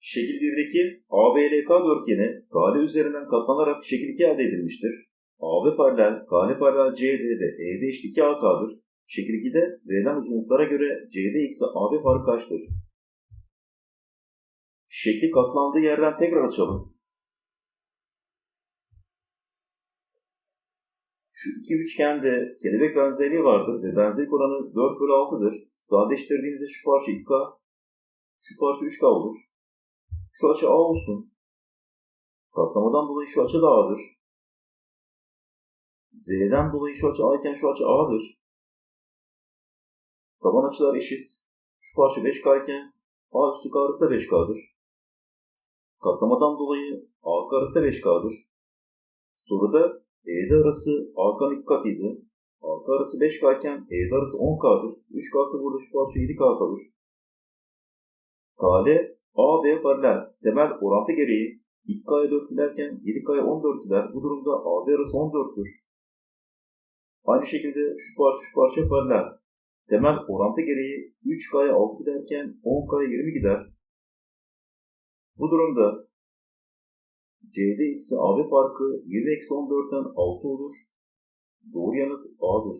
Şekil 1'deki ABLK dörtgeni kare üzerinden katlanarak şekil 2 elde edilmiştir. AB paralel, kare paralel CD'de ED eşit 2 AK'dır. Şekil 2'de verilen uzunluklara göre CD eksi AB farkı kaçtır? Şekli katlandığı yerden tekrar açalım. Şu iki üçgende kelebek benzerliği vardır ve benzerlik oranı 4 bölü 6'dır. Sadeleştirdiğimizde şu parça 2K, şu parça 3K olur. Şu açı A olsun. Katlamadan dolayı şu açı da A'dır. Z'den dolayı şu açı A iken şu açı A'dır. Taban açılar eşit. Şu parça 5K iken A üstü K da 5K'dır. Katlamadan dolayı AK arası da 5K'dır. Soruda ED arası AK'nın iki katıydı. AK arası 5K iken ED arası 10K'dır. 3K'sı burada şu parça 7K kalır. KD AB paralel temel orantı gereği 2K'ya 4 giderken 7K'ya 14 gider. Bu durumda AB arası 14'tür. Aynı şekilde şu parça şu parça paralel. Temel orantı gereği 3K'ya 6 giderken 10K'ya 20 gider. Bu durumda CD eksi AB farkı 20 eksi 14'ten 6 olur. Doğru yanıt A'dır.